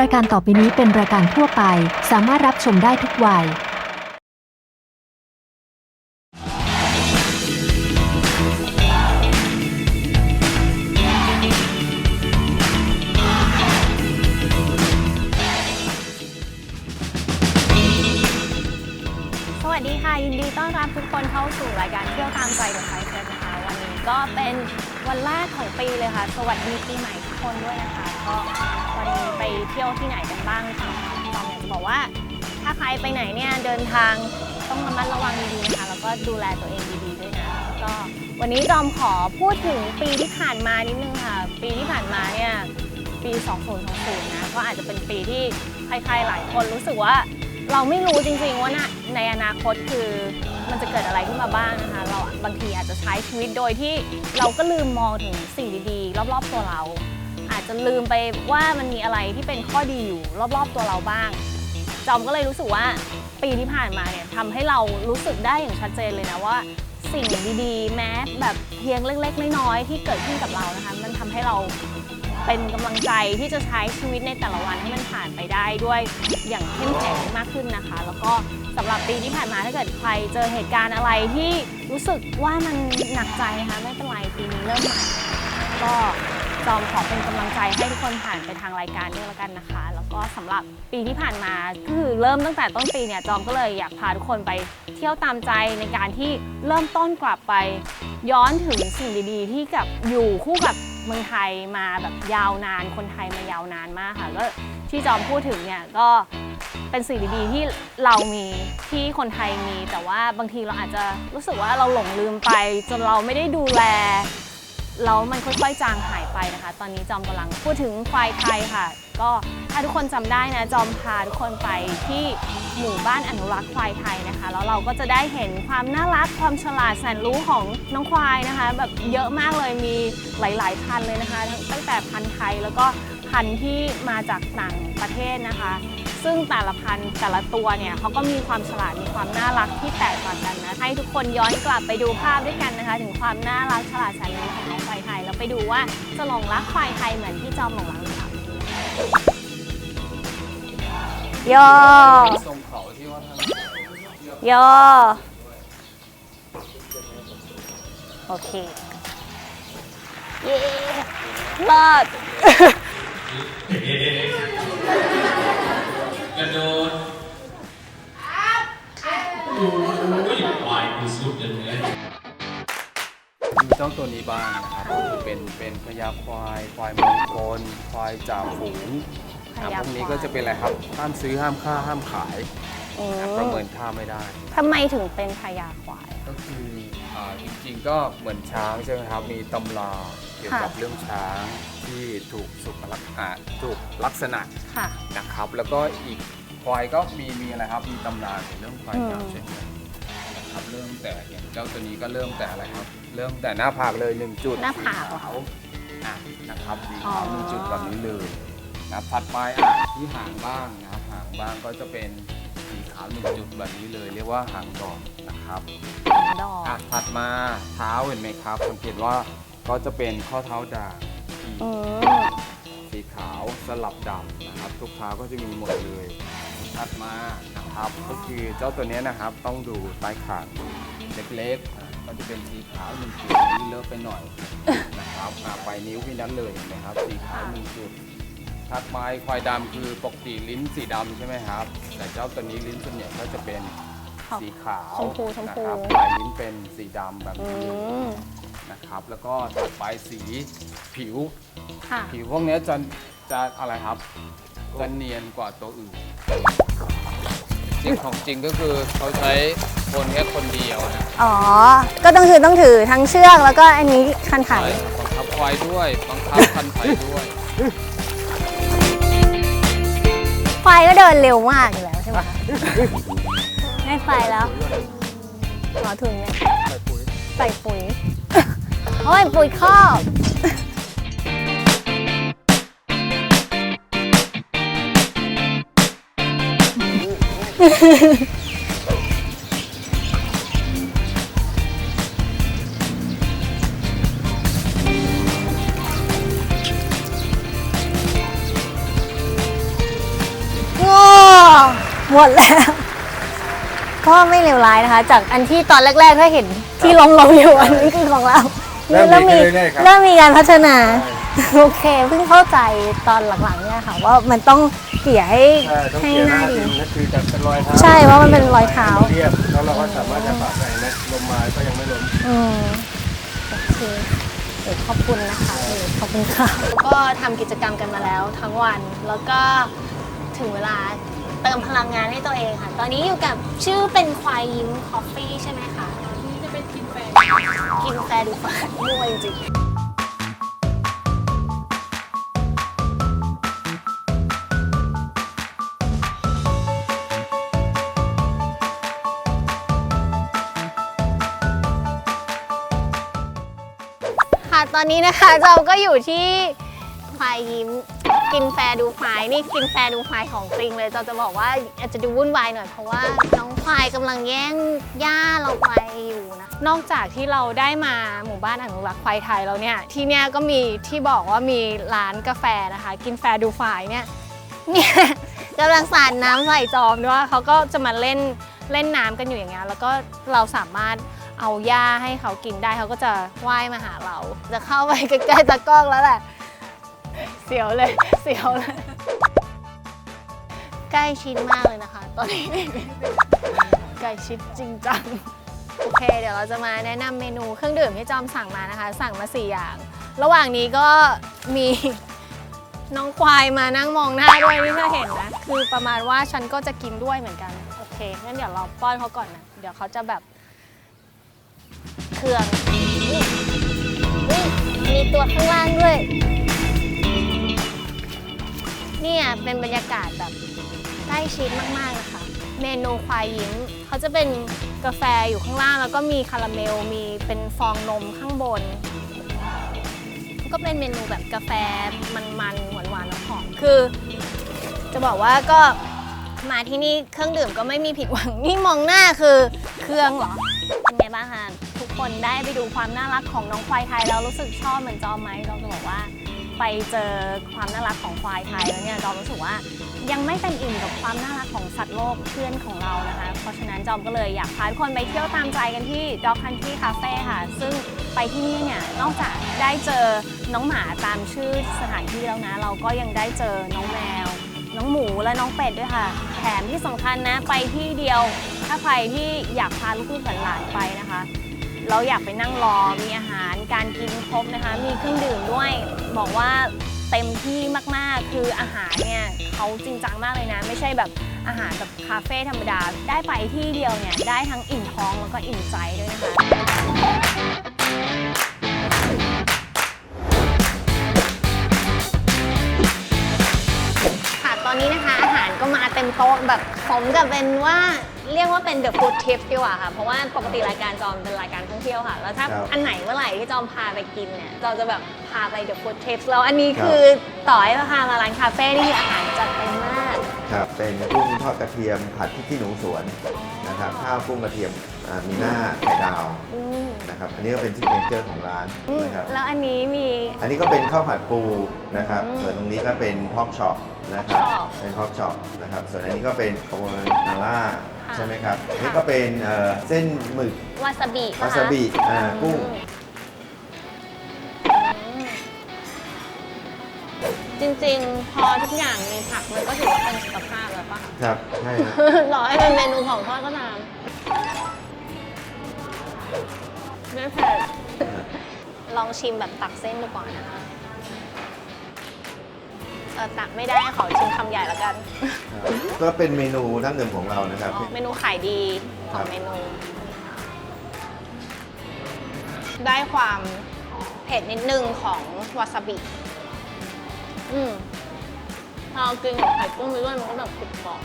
รายการต่อไปนี้เป็นรายการทั่วไป สามารถรับชมได้ทุกวัย สวัสดีค่ะ ยินดีต้อนรับทุกคนเข้าสู่รายการเที่ยวตามใจกับไฟเทนนะคะ วันนี้ก็เป็นวันแรกของปีเลยค่ะ สวัสดีปีใหม่ คนด้วยนะคะ ก็วันนี้ไปเที่ยวที่ไหนกันบ้างค่ะตองอยากจะบอกว่า ถ้าใครไปไหนเนี่ยเดินทางต้องระมัดระวังดีๆนะคะแล้วก็ดูแลตัวเองดีๆด้วยนะก็วันนี้จอมขอพูดถึงปีที่ผ่านมานิดนึงค่ะ ปีที่ผ่านมาเนี่ยปี 2020 นะก็อาจจะเป็นปีที่ใครๆหลายคนรู้สึกว่าเราไม่รู้จริงๆว่านะในอนาคตคือมันจะเกิดอะไรขึ้นมาบ้างนะคะ เราบางทีอาจจะใช้ชีวิตโดยที่เราก็ลืมมองถึงสิ่งดีๆ รอบๆตัวเรา อาจจะลืมไปว่ามันมีอะไรที่เป็นข้อดีอยู่รอบๆตัวเราบ้าง จอมก็เลยรู้สึกว่าปีที่ผ่านมาเนี่ยทำให้เรารู้สึกได้อย่างชัดเจนเลยนะว่า สิ่งดีๆ แม้แบบเพียงเล็ก ๆ น้อยๆที่เกิดขึ้นกับเรานะคะ มันทำให้เราเป็นกำลังใจที่จะใช้ชีวิตในแต่ละวันให้มันผ่านไปได้ด้วยอย่างเข้มแข็งมากขึ้นนะคะ แล้วก็สำหรับปีที่ผ่านมาถ้าเกิดใครเจอเหตุการณ์อะไรที่รู้สึกว่ามันหนักใจนะคะไม่เป็นไรปีนี้เริ่มใหม่ก็ จอมขอเป็นกำลังใจให้ทุกคนผ่านไปทางรายการด้วยแล้วกันนะคะ แล้วก็สำหรับปีที่ผ่านมาคือเริ่มตั้งแต่ต้นปีเนี่ยจอมก็เลยอยากพาทุกคนไปเที่ยวตามใจในการที่เริ่มต้นกลับไป ย้อนถึงสิ่งดีๆ ที่กับอยู่คู่กับเมืองไทยมาแบบยาวนาน คนไทยมายาวนานมากค่ะก็ที่จอมพูดถึงเนี่ยก็เป็นสิ่งดีๆที่เรามีที่คนไทยมี แต่ว่าบางทีเราอาจจะรู้สึกว่าเราหลงลืมไป จนเราไม่ได้ดูแล แล้วมันค่อยๆจางหายไปนะคะ ตอนนี้จอมกำลังพูดถึงควายไทยค่ะ ก็ถ้าทุกคนจำได้นะจอมพาทุกคนไปที่หมู่บ้านอนุรักษ์ควายไทยนะคะ แล้วเราก็จะได้เห็นความน่ารักความฉลาดแสนรู้ของน้องควายนะคะ แบบเยอะมากเลยมีหลายๆพันเลยนะคะ ตั้งแต่พันธุ์ไทยแล้วก็พันธุ์ที่มาจากต่างประเทศนะคะ ซึ่งแต่ละพันธุ์แต่ละตัวเนี่ยเขาก็มีความฉลาดมีความน่ารักที่แตกต่างกันนะ ให้ทุกคนย้อนกลับไปดูภาพด้วยกันนะคะ ถึงความน่ารักฉลาดแสนรู้ของน้องควายไทย แล้วไปดูว่าจะหลงรักควายไทยเหมือนที่จอมหลงรักหรือเปล่าโยทรงเขาที่ว่าท่านโยโอเค เย้รอดก ระโดดโอ้ยวายคือสุดเลยมีเจ้าตัวนี้บ้างนะครับก็คือเป็นเป็นพญาควาย ควายมงคลควายจ่าฝูงพอะญาพวกนี้ก็จะเป็นอะไรครับ ห้ามซื้อห้ามฆ่าห้ามขาย อืนะมประเมินค่าไม่ได้ ทำไมถึงเป็นพญาควาย ก็คืออ่าจริงๆก็เหมือนช้างใช่ไหมครับ มีตำราเกี่ยวกับค่ะ เรื่องช้างที่ถูกสุขลักษณะถูกลักษณะค่ะ นะครับ แล้วก็อีกควายก็มีมีอะไรครับ มีตำราเกี่ยวกับเรื่องควายงามอืม เช่นกันนะครับเริ่มแต่อย่างเจ้าตัวนี้ก็เริ่มแต่อะไรครับ เริ่มแต่หน้าผากเลยหนึ่งจุดหน้าผากเหรอขาวอะนะครับสีอ๋อขาวหนึ่งจุดแบบนี้เลยนะครับถัดไปอะที่หางบ้างนะครับหางบ้างก็จะเป็นสีขาวหนึ่งจุดแบบนี้เลยเรียกว่าหางดอกนะครับดอกอะถัดมาเท้าเห็นไหมครับสังเกตว่าก็จะเป็นข้อเท้าด่างที่อืมสีขาวสลับดำนะครับ ทุกเท้าก็จะมีหมดเลยถัดมานะครับ ก็คือเจ้าตัวเนี้ยนะครับ ต้องดูใต้ขางเล็กๆอะก็จะเป็นสีขาวหนึ่งจุดนี่เลอะไปหน่อยนะครับอะไปนิ้วพี่นั้นเลยเห็นไหมครับสีขาวหนึ่งจุด ถัดมาควายดำคือปกติลิ้นสีดำใช่ไหมครับ แต่เจ้าตัวนี้ลิ้นส่วนใหญ่ก็จะเป็นครับสีขาวชมพูชมพู นะครับปลายลิ้นเป็นสีดำแบบอืนี้มนะครับ แล้วก็ถัดไปสีผิว ค่ะ ผิวพวกเนี้ยจะจะอะไรครับจะเนียนกว่าตัวอื่น จริงของจริงก็คือเขาใช้คนแค่คนเดียวนะอ๋อ ก็ต้องถือต้องถือทั้งเชือกแล้วก็อันนี้คันไถใช่บังคับควายด้วยบังคับคันไถด้วย ควายก็เดินเร็วมากอยู่แล้วใช่ไหมคะไม่ไปแล้วหมอถุงเนี่ยใส่ปุ๋ย โอ้ยปุ๋ยคอก หมดแล้ว ก็ไม่เลวร้ายนะคะ จากอันที่ตอนแรกๆก็เห็นที่ลงลงอยู่อันนี้คือของเราเริ่มมีดีขึ้นเรื่อยๆครับ เริ่มมีการพัฒนา โอเคเพิ่งเข้าใจตอนหลังๆเนี่ยค่ะ ว่ามันต้องเกลี่ยให้ใช่ต้องให้เกียร์หหน้าน้าดีดินนั่นคือจะเป็นรอยเท้าใช่เพราะมันเป็นรอยเท้า เรียบแล้วเราก็สามารถจะปรับได้นะลมมาก็ยังไม่ล้ม อืมโอเคเดี๋ยวขอบคุณนะคะเออขอบคุณค่ะ ก็ทำกิจกรรมกันมาแล้วทั้งวัน แล้วก็ถึงเวลา เติมพลังงานให้ตัวเองค่ะ ตอนนี้อยู่กับชื่อเป็นควายยิ้มคอฟฟี่ใช่ไหมคะนี่จะเป็นกินแฟกินแฟดูฟ้ามั่วจริงๆค่ะตอนนี้นะคะเราก็อยู่ที่ควายยิ้ม กินแฟร์ดูควาย นี่กินแฟร์ดูควายของจริงเลยเราจะบอกว่าอาจจะดูวุ่นวายหน่อยเพราะว่าน้องควายกำลังแย่งหญ้าเราไปอยู่นะ นอกจากที่เราได้มาหมู่บ้านอนุรักษ์ควายไทยแล้วเนี่ย ที่เนี่ยก็มีที่บอกว่ามีร้านกาแฟนะคะ กินแฟร์ดูควายเนี่ยเนี่ยกำลังสาดน้ำใส่จอมด้วยเขาก็จะมาเล่นเล่นน้ำกันอยู่อย่างเงี้ยแล้วก็เราสามารถเอาหญ้าให้เขากินได้เขาก็จะว่ายมาหาเรา จะเข้าไปใกล้ๆตะกล้องแล้วแหละ เสียวเลย เสียวเลย ใกล้ชิดมากเลยนะคะ ตอนนี้ ใกล้ชิดจริงจัง โอเค เดี๋ยวเราจะมาแนะนำเมนูเครื่องดื่มที่จอมสั่งมานะคะ สั่งมา 4 อย่าง ระหว่างนี้ก็มีน้องควายมานั่งมองหน้าด้วยนี่ถ้าเห็นนะ คือประมาณว่าฉันก็จะกินด้วยเหมือนกัน โอเค งั้นเดี๋ยวเราป้อนเขาก่อนนะ เดี๋ยวเขาจะแบบเครื่องนี่นี่มีตัวข้างล่างด้วย เนี่ยเป็นบรรยากาศแบบใกล้ชิดมากๆนะคะ เมนูควายยิ้มเขาจะเป็นกาแฟอยู่ข้างล่าง แล้วก็มีคาราเมล มีเป็นฟองนมข้างบน ก็เป็นเมนูแบบกาแฟมันๆหวานๆแล้วหอมคือ จะบอกว่าก็มาที่นี่เครื่องดื่มก็ไม่มีผิดหวัง นี่มองหน้าคือเครื่องเหรอ เป็นไงบ้างคะทุกคนได้ไปดูความน่ารักของน้องควายไทยแล้วรู้สึกชอบเหมือนจอมไหมจอมจะบอกว่า ไปเจอความน่ารักของควายไทยแล้วเนี่ยจอมรู้สึกว่ายังไม่เป็นอิ่มกับความน่ารักของสัตว์โลกเพื่อนของเรานะคะ เพราะฉะนั้นจอมก็เลยอยากพาทุกคนไปเที่ยวตามใจกันที่ Dog Country Cafe ค่ะ ซึ่งไปที่นี่เนี่ยนอกจากได้เจอน้องหมาตามชื่อสถานที่แล้วนะ เราก็ยังได้เจอน้องแมว น้องหมูและน้องเป็ดด้วยค่ะ แถมที่สำคัญนะไปที่เดียว ถ้าใครที่อยากพาลูกๆหลานๆไปนะคะ เราอยากไปนั่งรอมีอาหาร การกินครบนะคะ มีเครื่องดื่มด้วย บอกว่าเต็มที่มากๆ คืออาหารเนี่ยเขาจริงจังมากเลยนะ ไม่ใช่แบบอาหารแบบคาเฟ่ธรรมดา ได้ไปที่เดียวเนี่ย ได้ทั้งอิ่มท้องแล้วก็อิ่มใจด้วยนะคะ เต็มโต๊ะแบบสมกับเป็นว่าเรียกว่าเป็น The Food Tips ดีกว่าค่ะ เพราะว่าปกติรายการจอมเป็นรายการท่องเที่ยวค่ะ แล้วถ้าครับอันไหนเมื่อไหร่ที่จอมพาไปกินเนี่ยจอมจะแบบพาไป The Food Tips แล้วอันนี้ครับ คือต่อให้พามาร้านคาเฟ่นี่คืออาหารจัดเต็มมาก ครับเป็นกุ้งทอดกระเทียมผัดพริกขี้หนูสวนนะครับข้าวกุ้งกระเทียมอ่ามีหน้าไข่ดาวอืมนะครับอันนี้ก็เป็นซิกเนเจอร์ของร้านอืมนะครับ แล้วอันนี้มี อันนี้ก็เป็นข้าวผัดปูนะครับอืมส่วนตรงนี้ก็เป็นพอกช็อปนะครับ Pork chop เป็นพอกช็อปนะครับส่วนอันนี้ก็เป็นคาโบนาร่าค่ะใช่ไหมครับอันนี้ค่ะก็เป็นเอ่อเส้นหมึกวาซาบิปะคะวาซาบิอ่ากุ้งอืม จริงๆ พอทุกอย่างมีผักมันก็ถือว่าเป็นสุขภาพแล้วปะ ครับใช่ครับหรอให้เป็นเมนูของทอดก็ตามไม่เผ็ดลองชิมแบบตักเส้นดูก่อนนะคะเออตักไม่ได้ขอชิมคำใหญ่แล้วกันก็เป็นเมนูดั้งเดิมของเรานะครับ อ๋อเมนูขายดีขครัองบเมนู ได้ความเผ็ดนิดนึงของวาซาบิ อืมพอกินกับไข่กุ้งไปด้วยมันก็แบบกรุบกรอบ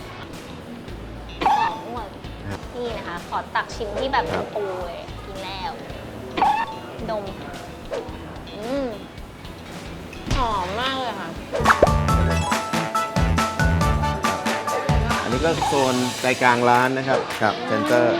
หอมหมดครับนี่นะคะ ขอตักชิมที่แบบครับปูเลยกินแล้ว ดม อืมหอมมากเลยค่ะ อันนี้ก็โซนใจกลางร้านนะครับกับเซ็นเตอร์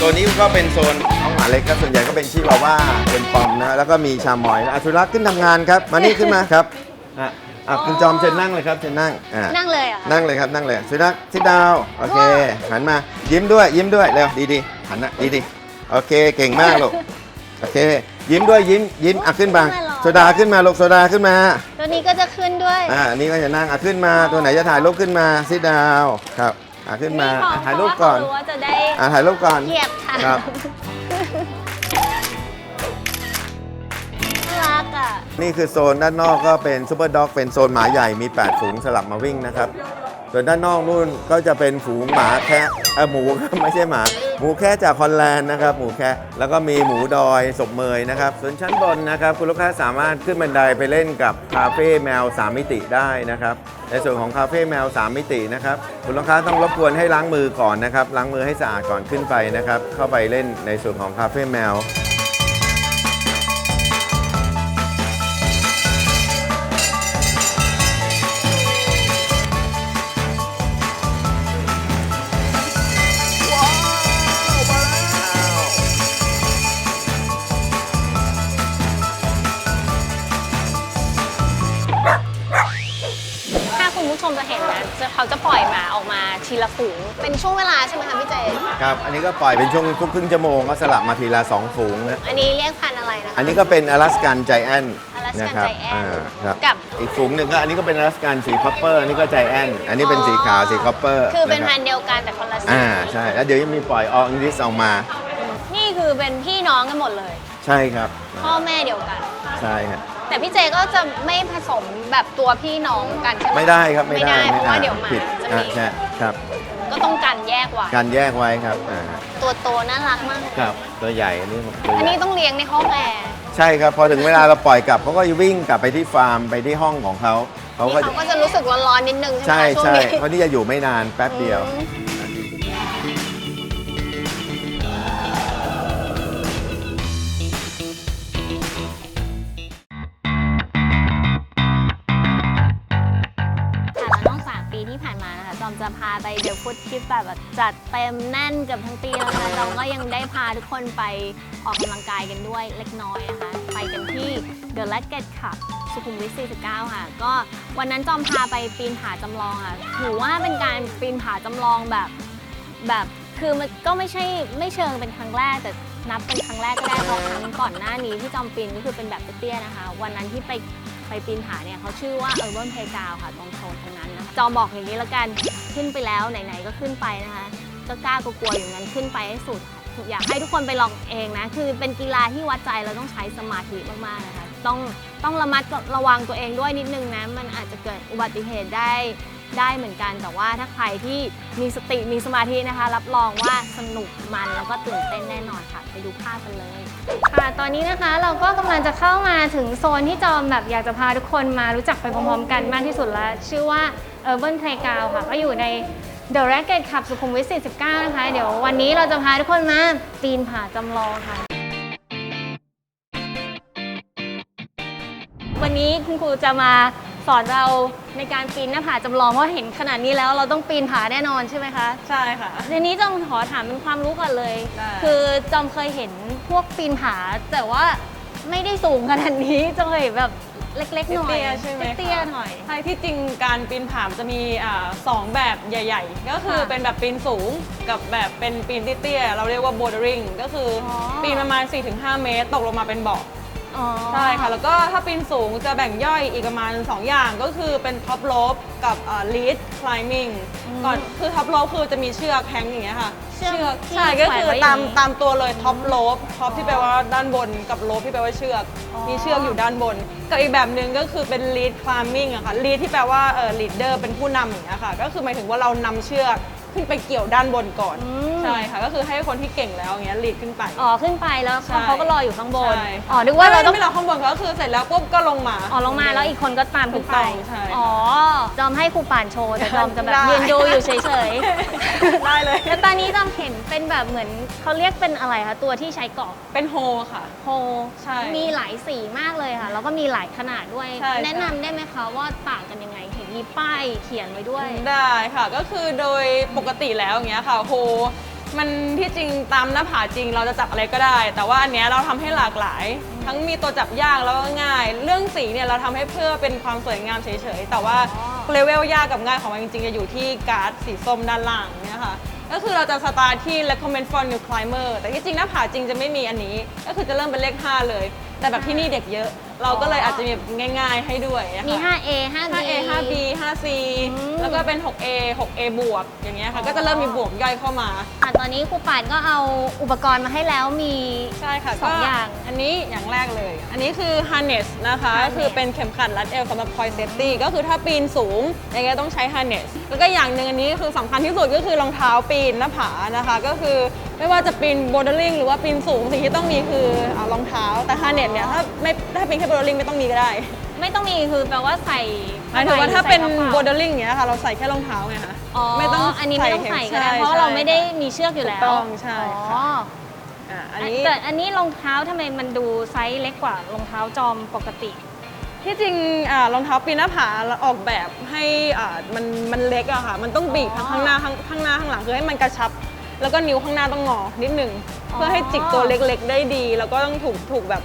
ตัวนี้ก็เป็นโซนห้องหมาเล็กก็ส่วนใหญ่ก็เป็นชิวาว่าเป็นปอมนะแล้วก็มีชามอยนะอาสุรักษ์ขึ้นทำงานครับมานี่ขึ้นมาครับอะอะคุณจอมเชิญนั่งเลยครับเชิญนั่งอะนั่งเลยเหรอะนั่งเลยครับนั่งเลยสุรักษ์ซิดาวโอเคหันมายิ้มด้วยยิ้มด้วยเร็วดีดีๆหันนะดีดีๆโอเคเก่งมากลูกโอเค ยิ้มด้วยยิ้มยิ้มอะขึ้นมาโซดาขึ้นมาลูกโซดาขึ้นมา ตัวนี้ก็จะขึ้นด้วยอ่าอันนี้ก็จะนั่งอะขึ้นมาตัวไหนจะถ่ายรูปขึ้นมาซิดาวครับ อะขึ้นมาอะถ่ายรูปก่อน เพราะว่าเขารู้ว่าจะได้อะถ่ายรูปก่อน เหยียบค่ะครับ น่ารักอะ นี่คือโซนด้านนอกก็เป็นซูเปอร์ด็อกเป็นโซนหมาใหญ่มี 8 ฝูงสลับมาวิ่งนะครับ ส่วนด้านนอกนู่นก็จะเป็นฝูงหมาแคะเออหมูไม่ใช่หมา หมูแคะจากฮอลแลนด์นะครับ หมูแคะแล้วก็มีหมูดอยศพเมยนะครับ ส่วนชั้นบนนะครับ คุณลูกค้าสามารถขึ้นบันไดไปเล่นกับคาเฟ่แมว 3 มิติได้นะครับ ในส่วนของคาเฟ่แมว 3 มิตินะครับ คุณลูกค้าต้องรบกวนให้ล้างมือก่อนนะครับ ล้างมือให้สะอาดก่อนขึ้นไปนะครับ เข้าไปเล่นในส่วนของคาเฟ่แมว ครับ อันนี้ก็ปล่อยเป็นช่วงทุกครึ่งชั่วโมงก็สลับมาทีละ2ฝูงนะอันนี้เรียกพันธุ์อะไรนะคะ อันนี้ก็เป็นอลาสกันใจแอน Alaskan นะครับ Giant อ่าครับกับ อีกฝูงหนึ่งก็อันนี้ก็เป็นอลาสกันสีคอปเปอร์อันนี้ก็ใจแอนอันนี้เป็นสีขาวสีคอปเปอร์คือเป็นนะพัรับนธุ์เดียวกันแต่คนละสีอ่าใช่แล้วเดี๋ยวยังมีปล่อยออ n ง i ิสออกมา นี่คือเป็นพี่น้องกันหมดเลย ใช่ครับพ่อแม่เดียวกัน ใช่ครับ แต่พี่เจก็จะไม่ผสมแบบตัวพี่น้องกันใช่ไหมไม่ได้ครับไม่ไม่ได้เพราะว่าเดี๋ยวหมาผิดจะอ่ามี ใช่ครับ ก็ต้องกันแยกไว้การแยกไว้ครับอ่าตัวโตน่ารักมาก ครับตัวใหญ่อันนี้ตัวอันใหนี้ญ่ต้องเลี้ยงในห้องแอร์ใช่ครับ พอถึงเวลาเราปล่อยกลับเขาก็จะวิ่งกลับไปที่ฟาร์มไปที่ห้องของเขาเขานี่ก็เขาก็จะรู้สึกร้อนๆนิดนึงใช่ใช่ไหมคะช่วงใช่นี้เพราะนี่จะอยู่ไม่นานแป๊บเดียว อืม จะพาไปเดอะฟุตทริปแบบจัดเต็มแน่นเกือบทั้งปีแล้วนะจอมก็ยังได้พาทุกคนไปออกกำลังกายกันด้วยเล็กน้อยนะคะ ไปกันที่ The l a g e t Cup สุขุมวิท 49 ค่ะ ก็วันนั้นจอมพาไปปีนผาจำลองค่ะ ถือว่าเป็นการปีนผาจำลองแบบแบบคือมันก็ไม่ใช่ไม่เชิงเป็นครั้งแรกแต่นับเป็นครั้งแรกก็ได้เพราะครั้งก่อนหน้านี้ที่จอมปีนก็คือเป็นแบบเตี้ยๆนะคะ วันนั้นที่ไป ไปปีนผาเนี่ยเขาชื่อว่า Urban Playground ค่ะ ตรงโซนตรงนั้นนะจอมบอกอย่างนี้แล้วกันขึ้นไปแล้วไหนๆก็ขึ้นไปนะคะ ก็กล้ากลัวๆอยู่งั้นขึ้นไปให้สุด อยากให้ทุกคนไปลองเองนะ คือเป็นกีฬาที่วัดใจเราต้องใช้สมาธิมากๆนะคะ ต้องต้องระมัดระวังตัวเองด้วยนิดนึงนะ มันอาจจะเกิดอุบัติเหตุได้ ได้เหมือนกัน แต่ว่าถ้าใครที่มีสติมีสมาธินะคะ รับรองว่าสนุกมันแล้วก็ตื่นเต้นแน่นอนค่ะ ไปดูภาพกันเลยค่ะตอนนี้นะคะเราก็กำลังจะเข้ามาถึงโซนที่จอมแบบอยากจะพาทุกคนมารู้จักไปพร้อมๆกันมากที่สุดแล้วชื่อว่า Urban Playground ค่ะ ก็อยู่ใน The Racket Club สุขุมวิท 49 นะคะ เดี๋ยววันนี้เราจะพาทุกคนมาปีนผาจำลองค่ะ วันนี้คุณครูจะมา สอนเราในการปีนหน้าผาจำลองเพราะเห็นขนาดนี้แล้วเราต้องปีนผาแน่นอนใช่ไหมคะใช่ค่ะ ทีนี้จอมขอถามเป็นความรู้ก่อนเลย ได้ คือจอมเคยเห็นพวกปีนผา แต่ว่าไม่ได้สูงขนาดนี้จอมเคยเห็นแบบเล็กๆหน่อยเตี้ยๆใช่ไหมคะเตี้ยๆหน่อย ใช่ที่จริงการปีนผามจะมีอ่าสองแบบใหญ่ ๆ ก็คือค่ะเป็นแบบปีนสูงกับแบบเป็นปีนเตี้ยๆเราเรียกว่า bouldering ก็คือออ ปีนประมาณ 4-5 เมตร ตกลงมาเป็นเบาะ อ๋อใช่ค่ะ แล้วก็ถ้าปีนสูงจะแบ่งย่อยอีกประมาณ 2 อย่างก็คือเป็น top rope กับอ่า lead climbing ก่อนคือ top rope คือจะมีเชือกแฮงก์อย่างเงี้ยค่ะเชือกที่ใช่ก็คือแขวนไว้ตามอย่างนี้ตามตัวเลย top rope top ที่แปลว่าด้านบนกับ rope ที่แปลว่าเชือกอ๋อมีเชือกอยู่ด้านบนกับอีกแบบหนึ่งก็คือเป็น lead climbing อะค่ะ lead ที่แปลว่าเอ่อ leader เป็นผู้นำอย่างเงี้ยค่ะก็คือหมายถึงว่าเรานำเชือก ขึ้นไปเกี่ยวด้านบนก่อน อืม ใช่ค่ะ ก็คือให้คนที่เก่งแล้วอย่างเงี้ย lead ขึ้นไป อ๋อขึ้นไปแล้วใช่ เขาก็รออยู่ข้างบน ใช่อ๋อนึกว่าเราต้อง ไม่เราข้างบนก็คือเสร็จแล้วปุ๊บก็ลงมา อ๋อลงมาแล้วอีกคนก็ตามขึ้นไป ถูกต้องใช่อ๋อ จอมให้ครูป่านโชว์แต่จอมจะแบบได้ ยืนดูอยู่เฉยได้เลยๆแล้วตอนนี้จอมเห็นเป็นแบบเหมือนเขาเรียกเป็นอะไรคะตัวที่ใช้เกาะเป็นโฮค่ะ โฮใช่มีหลายสีมากเลยค่ะ แล้วก็มีหลายขนาดด้วย ใช่แนะนำได้ไหมคะว่าต่างกันยังไงเห็น มีป้ายเขียนไว้ด้วย ได้ค่ะก็คือโดยปกติแล้วอย่างเงี้ยค่ะโฮมันที่จริงตามหน้าผาจริงเราจะจับอะไรก็ได้ แต่ว่าอันเนี้ยเราทำให้หลากหลาย ทั้งมีตัวจับยากแล้วก็ง่าย เรื่องสีเนี่ยเราทำให้เพื่อเป็นความสวยงามเฉยๆแต่ว่าเลเวลยากกับง่ายของมันจริงๆจะอยู่ที่การ์ดสีส้มด้านล่างเนี่ยค่ะก็คือเราจะสตาร์ทที่ recommend for new climber แต่ที่จริงหน้าผาจริงจะไม่มีอันนี้ ก็คือจะเริ่มเป็นเลข 5 เลย แต่แบบที่นี่เด็กเยอะ เราก็เลยอาจจะมีแบบง่าย ๆ ให้ด้วยนะคะ มี 5A 5B 5A 5B 5C อืม แล้วก็เป็น 6A 6A บวกอย่างเงี้ยค่ะ ก็จะเริ่มมีบวกย่อยเข้ามา อะตอนนี้ครูป่านก็เอาอุปกรณ์มาให้แล้วมี ใช่ค่ะสองก็อย่างอันนี้อย่างแรกเลย อันนี้คือ harness นะคะ harness ก็คือเป็นเข็มขัดรัดเอวสำหรับ point safety ก็คือถ้าปีนสูงยังไงต้องใช้ harness แล้วก็อย่างหนึ่งอันนี้คือสำคัญที่สุดก็คือรองเท้าปีนหน้าผานะคะ ก็คือ ไม่ว่าจะปีน bouldering หรือว่าปีนสูงสิ่งที่ต้องมีคือเอารองเท้า แต่ harness เนี่ยถ้าไม่ถ้าปีนแค่ bouldering ไม่ต้องมีก็ได้ไม่ต้องมีคือแปลว่าใส่หมายถึงว่าถ้าเป็นใส่กระป๋า bouldering อย่างเงี้ยค่ะเราใส่แค่รองเท้าไงคะอ๋อไม่ต้องอันนี้ไม่ต้องใส่ก็ได้ใช่เพราะใช่เราไม่ได้มีเชือกอยู่แล้วถูกต้องใช่ค่ะอ๋ออะอัอันนนี้เกิดอันนี้รองเท้าทำไมมันดูไซส์เล็กกว่ารองเท้าจอมปกติที่จริงอ่ารองเท้าปีนหน้าผาเราออกแบบให้อ่ามันมันเล็กอะค่ะ มันต้องบีบทั้งข้างหน้าข้างข้างหน้าข้างหลังคือให้มันกระชับ แล้วก็นิ้วข้างหน้าต้องงอนิดหนึ่งอ๋อเพื่อให้จิกตัวเล็กๆ ได้ดี แล้วก็ต้องถูกถูกแบบ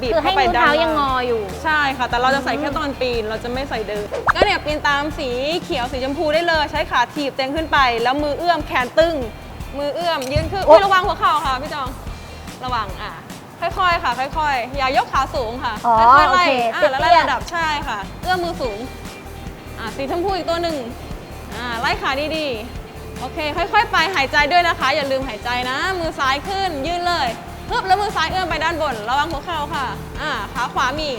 บีบคือให้เข้าไปนิ้วด้านเท้าล่ยังงออยู่ ใช่ค่ะ แต่เราจะใส่แค่ตอนปีน เราจะไม่ใส่เดิน ก็เนี่ยปีนตามสีเขียวสีชมพูได้เลย ใช้ขาถีบเต็งขึ้นไป แล้วมือเอื้อมแขนตึง มือเอื้อมยืนขึ้นอุ้ยระวังหัวเข่าค่ะพี่จอง ระวังอะ ค่อยๆค่ะ ค่อยๆ อย่ายกขาสูงค่ะ อ๋อค่อยๆไล่โอเคอะเตี้ยๆแล้วไล่ระดับใช่ค่ะ เอื้อมมือสูง อะสีชมพูอีกตัวหนึ่งอ่าไล่ขาดีๆ โอเค ค่อยๆ ไปหายใจด้วยนะคะ อย่าลืมหายใจนะ มือซ้ายขึ้น ยืนเลยเพิ่บแล้วมือซ้ายเอื้อมไปด้านบน ระวังหัวเข่าค่ะ อ่า ขาขวามี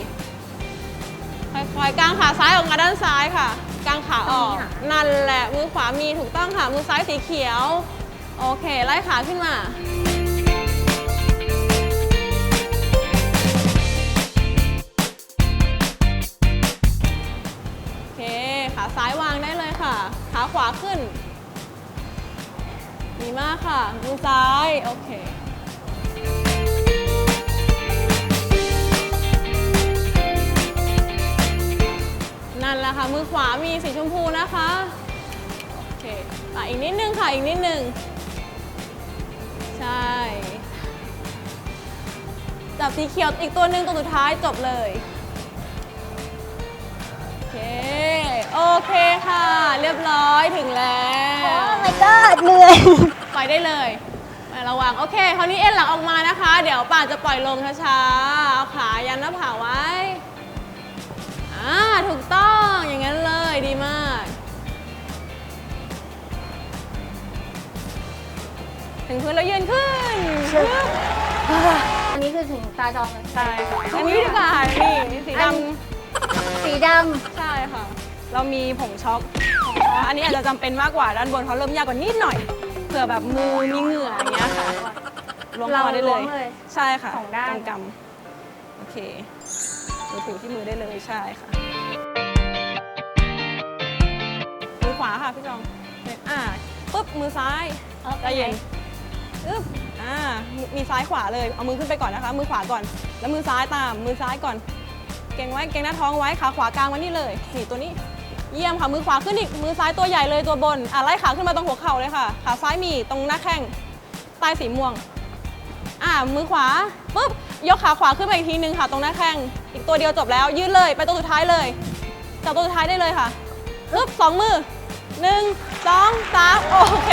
ค่อยๆ กางขาซ้ายออกมาด้านซ้ายค่ะ กางขาออก นั่นแหละ มือขวามีถูกต้องค่ะ มือซ้ายสีเขียว โอเค ไล่ขาขึ้นมา ค่ะมือซ้าย โอเค นั่นแหละค่ะ มือขวามีสีชมพูนะคะ โอเคอะอีกนิดนึงค่ะ อีกนิดนึง ใช่ จับสีเขียวอีกตัวหนึ่งตัวสุดท้ายจบเลย โอเค โอเคค่ะ เรียบร้อยถึงแล้ว my god เหนื่อย ล่อยได้เลยไประวังโอเคคราวนี้เอ็นหลังออกมานะคะ เดี๋ยวป่านจะปล่อยลมช้าๆเอาขายันหน้าผากไว้อ่าถูกต้องอย่างนั้นเลยดีมาก ถึงพื้นแล้วยืนขึ้นปึ๊บอันนี้คือถึงตาจอมันใช่ค่ะอันนี้ดีกว่านี่นี่สีดอันำสีดใช่ค่ะ เรามีผงช็อก อันนี้อาจจะจำเป็นมากกว่าด้านบนเพราะเริ่มยากกว่านิดหน่อย เผื่อแบบมือมีเหงื่ออย่างเงี้ยค่ะล้วงำเราเข้ามาได้เลล้วงยเลยใช่ค่ะสองด้าน กำๆโอเคมือถือที่มือได้เลยใช่ค่ะมือขวาค่ะพี่จองเนี่ยอ่าปุ๊บมือซ้ายเอาใจเย็นอึ๊บอ่ามีมีซ้ายขวาเลย เอามือขึ้นไปก่อนนะคะ มือขวาก่อน แล้วมือซ้ายตาม มือซ้ายก่อน เก่งไว้ เก่งหน้าท้องไว้ ขาขวากลางไว้นี่เลย นี่ตัวนี้ เยี่ยมค่ะมือขวาขึ้นอีกมือซ้ายตัวใหญ่เลยตัวบนอะไล่ขาขึ้นมาตรงหัวเข่าเลยค่ะ ขาซ้ายมีตรงหน้าแข้งใต้สีม่วงอ่ามือขวาปุ๊บยกขาขวาขึ้นมาอีกทีนึงค่ะ ตรงหน้าแข้งอีกตัวเดียวจบแล้ว ยืดเลยไปตัวสุดท้ายเลยจับตัวสุดท้ายได้เลยค่ะปึ๊บสองมือหนึ่งสองสามโอเค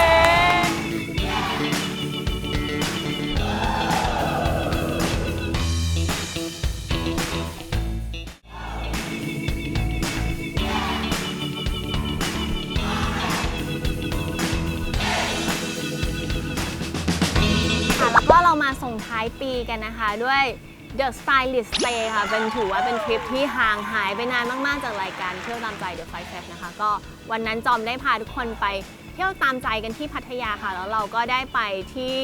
ก็เรามาส่งท้ายปีกันนะคะด้วย The Stylist Stay ค่ะ เป็นถือว่าเป็นทริปที่ห่างหายไปนานมากๆ จากรายการเที่ยวตามใจ The Five Fab นะคะ ก็วันนั้นจอมได้พาทุกคนไปเที่ยวตามใจกันที่พัทยาค่ะ แล้วเราก็ได้ไปที่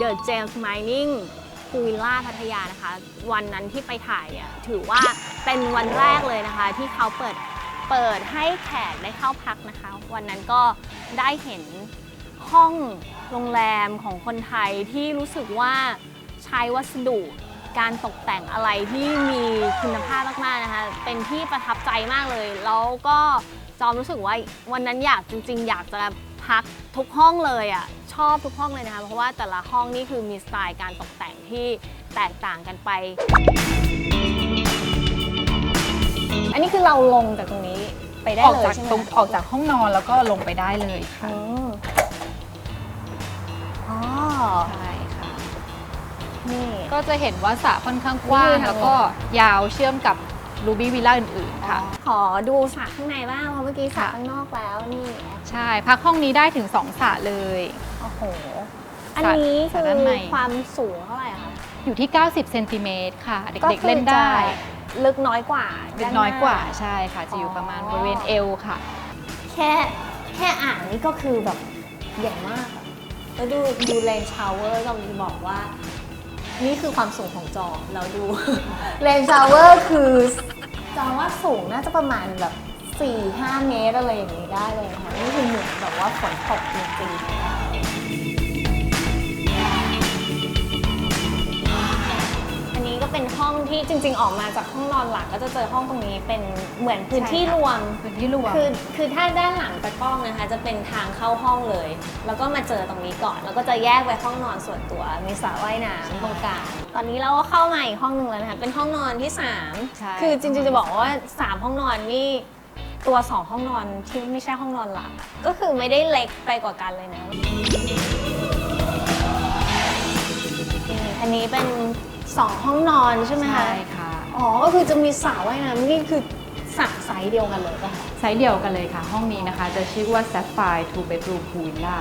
The James Mining พูวิลล่าพัทยานะคะ วันนั้นที่ไปถ่ายเนี่ยถือว่าเป็นวันแรกเลยนะคะ ที่เขาเปิดเปิดให้แขกได้เข้าพักนะคะ วันนั้นก็ได้เห็นห้อง โรงแรมของคนไทยที่รู้สึกว่าใช้วัสดุการตกแต่งอะไรที่มีคุณภาพมากๆนะคะ เป็นที่ประทับใจมากเลย แล้วก็จอมรู้สึกว่าวันนั้นอยากจริง ๆ อยากจะพักทุกห้องเลยอะ่ะชชอบทุกห้องเลยนะคะ เพราะว่าแต่ละห้องนี่คือมีสไตล์การตกแต่งที่แตกต่างกันไป อันนี้คือเราลงจากตรงนี้ไปได้ออกเลยจากใช่ไหมตรงออกจากห้องนอนแล้วก็ลงไปได้เลยค่ะ อืมอ๋อ ใช่ค่ะ นี่ ก็จะเห็นว่าสระค่อนข้างกว้างนี่ค่ะแล้วก็ยาวเชื่อมกับรูบี้วิลล่าอื่นๆค่ะ ขอดูสระข้างในบ้างเพราะเมื่อกี้สระค่ะ ข้างนอกแล้วนี่ ใช่ พักห้องนี้ได้ถึง2สระเลย โอ้โห อันนี้สระคือด้านในความสูงเท่าไหร่คะอยู่ที่ 90 เซนติเมตรค่ะก็เด็กคือๆเล่นได้จะลึกน้อยกว่าเล็กด้น้อยกว่าหใช่ค่ะ จะอยู่ประมาณอ๋อบริเวณเอวค่ะ แค่แค่อ่างนี่ก็คือแบบใหญ่มากอะ แล้วดูดูเลนชาวเวอร์เรามีบอกว่า นี่คือความสูงของจอเราดู เลนชาวเวอร์คือจอว่าสูงน่าจะประมาณแบบ4-5 เมตรอะไรอย่างนี้ได้เลยค่ะนี่คือเหมือนแบบว่าฝนตกจริงๆ เป็นห้องที่จริง ๆ ออกมาจากห้องนอนหลักก็จะเจอห้องตรงนี้เป็นเหมือนพื้นที่ใช่รค่ะวม พื้นที่รวม คือคือถ้าด้านหลังจากกล้องนะคะ จะเป็นทางเข้าห้องเลย แล้วก็มาเจอตรงนี้ก่อน แล้วก็จะแยกไปห้องนอนส่วนตัว มีสระว่ายน้ำตรงกลางตอนนี้เราก็เข้ามาอีกห้องหนึ่งแล้วนะคะ เป็นห้องนอนที่ ใช่ 3 คือจริงๆจะบอกว่า 3 ห้องนอนนี่ตัว 2 ห้องนอนที่ไม่ใช่ห้องนอนหลัก ก็คือไม่ได้เล็กไปกว่ากันเลยนะนี่อันนี้เป็น 2ห้องนอนใช่ไหมคะ ใช่ค่ะ อ๋อ ก็คือจะมีสระว่ายน้ำนี่คือสระไซส์เดียวกันเลยป่ะคะไซส์เดียวกันเลยค่ะ ห้องนี้นะคะจะชื่อว่า Sapphire Two Bedroom Pool Villa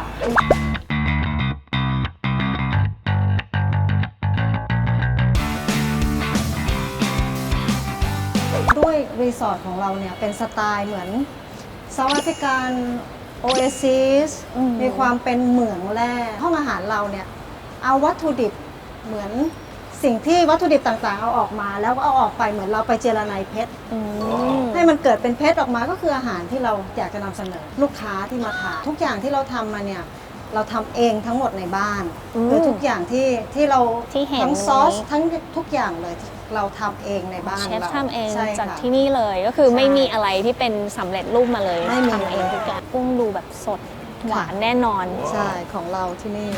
ด้วยรีสอร์ทของเราเนี่ยเป็นสไตล์เหมือนเซาท์แอฟริกันโอเอซิสอืมมีความเป็นเหมืองแร่ห้องอาหารเราเนี่ย เอาวัตถุดิบเหมือน สิ่งที่วัตถุดิบต่างๆ เอาออกมา แล้วก็เอาออกไปเหมือนเราไปเจรไนเพชรอืมให้มันเกิดเป็นเพชรออกมาก็คืออาหารที่เราอยากจะนำเสนอ ลูกค้าที่มาทานทุกอย่างที่เราทำมาเนี่ยเราทำเองทั้งหมดในบ้านอืมคือทุกอย่างที่ที่เราที่เห็นทั้งซอสนี้ทั้งทุกอย่างเลยที่เราทำเองในบ้านเชฟเราทำเองใช่จากค่ะที่นี่เลยก็คือใช่ไม่มีอะไรที่เป็นสำเร็จรูปมาเลยไม่มีทำเองทุกอย่างกุ้งดูแบบสดหวานค่ะแน่นอนใช่ของเราที่นี่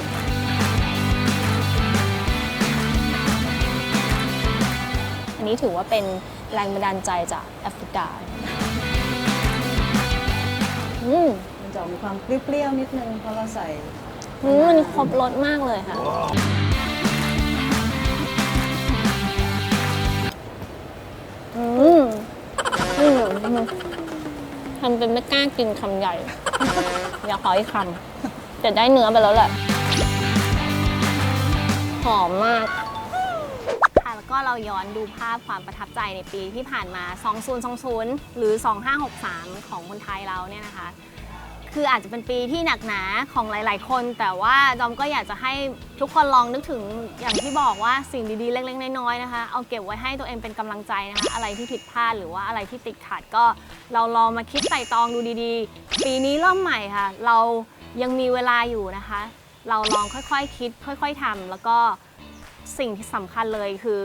นนี้ถือว่าเป็นแรงบันดาลใจจากแอฟริกาอืมมันจะมีความเปรี้ยวๆนิดนึงเพราะเราใส่อืมมันครบรสมากเลยค่ะ อืมอืมทำเป็นไม่กล้ากินคำใหญ่ อยากขออีกคำจะได้เนื้อไปแล้วแหละ หอมมากค่ะแล้ว ก็เราย้อนดูภาพความประทับใจในปีที่ผ่านมา 2020 หรือ 2563 ของคนไทยเราเนี่ยนะคะ คืออาจจะเป็นปีที่หนักหนาของหลาย ๆ คน แต่ว่าจอมก็อยากจะให้ทุกคนลองนึกถึงอย่างที่บอกว่าสิ่งดีๆ เล็ก ๆ น้อย ๆ นะคะ เอาเก็บไว้ให้ตัวเองเป็นกำลังใจนะคะ อะไรที่ผิดพลาดหรือว่าอะไรที่ติดขัดก็เราลองมาคิดไต่ตองดูดีๆ ปีนี้เริ่มใหม่ค่ะ เรายังมีเวลาอยู่นะคะ เราลองค่อยๆ คิด ค่อย ๆทำแล้วก็ สิ่งที่สำคัญเลยคือ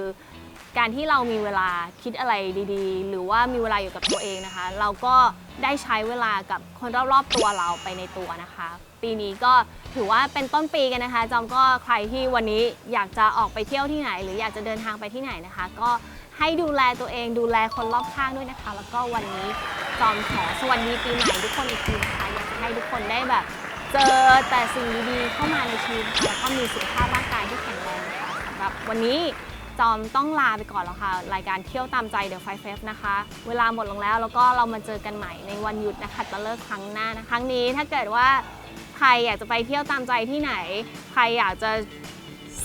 การที่เรามีเวลาคิดอะไรดีๆ หรือว่ามีเวลาอยู่กับตัวเองนะคะ เราก็ได้ใช้เวลากับคนรอบๆตัวเราไปในตัวนะคะ ปีนี้ก็ถือว่าเป็นต้นปีกันนะคะ จอมก็ใครที่วันนี้อยากจะออกไปเที่ยวที่ไหน หรืออยากจะเดินทางไปที่ไหนนะคะ ก็ให้ดูแลตัวเองดูแลคนรอบข้างด้วยนะคะ แล้วก็วันนี้จอมขอสวัสดีปีใหม่ทุกคนอีกทีนะคะอยากให้ทุกคนได้แบบ เจอแต่สิ่งดีๆเข้ามาในชีวิตนะคะแล้วก็มีสุขภาพร่างกายที่แข็ง หรับวันนี้จอมต้องลาไปก่อนแล้วค่ะ รายการเที่ยวตามใจเดอะไฟเฟฟนะคะ เวลาหมดลงแล้วแล้วก็เรามาเจอกันใหม่ในวันหยุดนะคะตะเลิกครั้งหน้านะครั้งนี้ถ้าเกิดว่าใครอยากจะไปเที่ยวตามใจที่ไหน ใครอยากจะ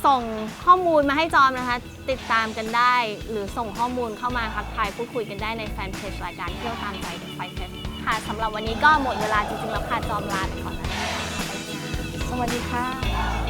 ส่งข้อมูลมาให้จอมนะคะ ติดตามกันได้ หรือส่งข้อมูลเข้ามาทักทายพูดคุยกันได้ในแฟนเพจรายการเที่ยวตามใจเดอะไฟเฟฟค่ะสำหรับวันนี้ก็หมดเวลาจริงๆแล้วค่ะจอมลาไปก่อนนะคะสวัสดีค่ะ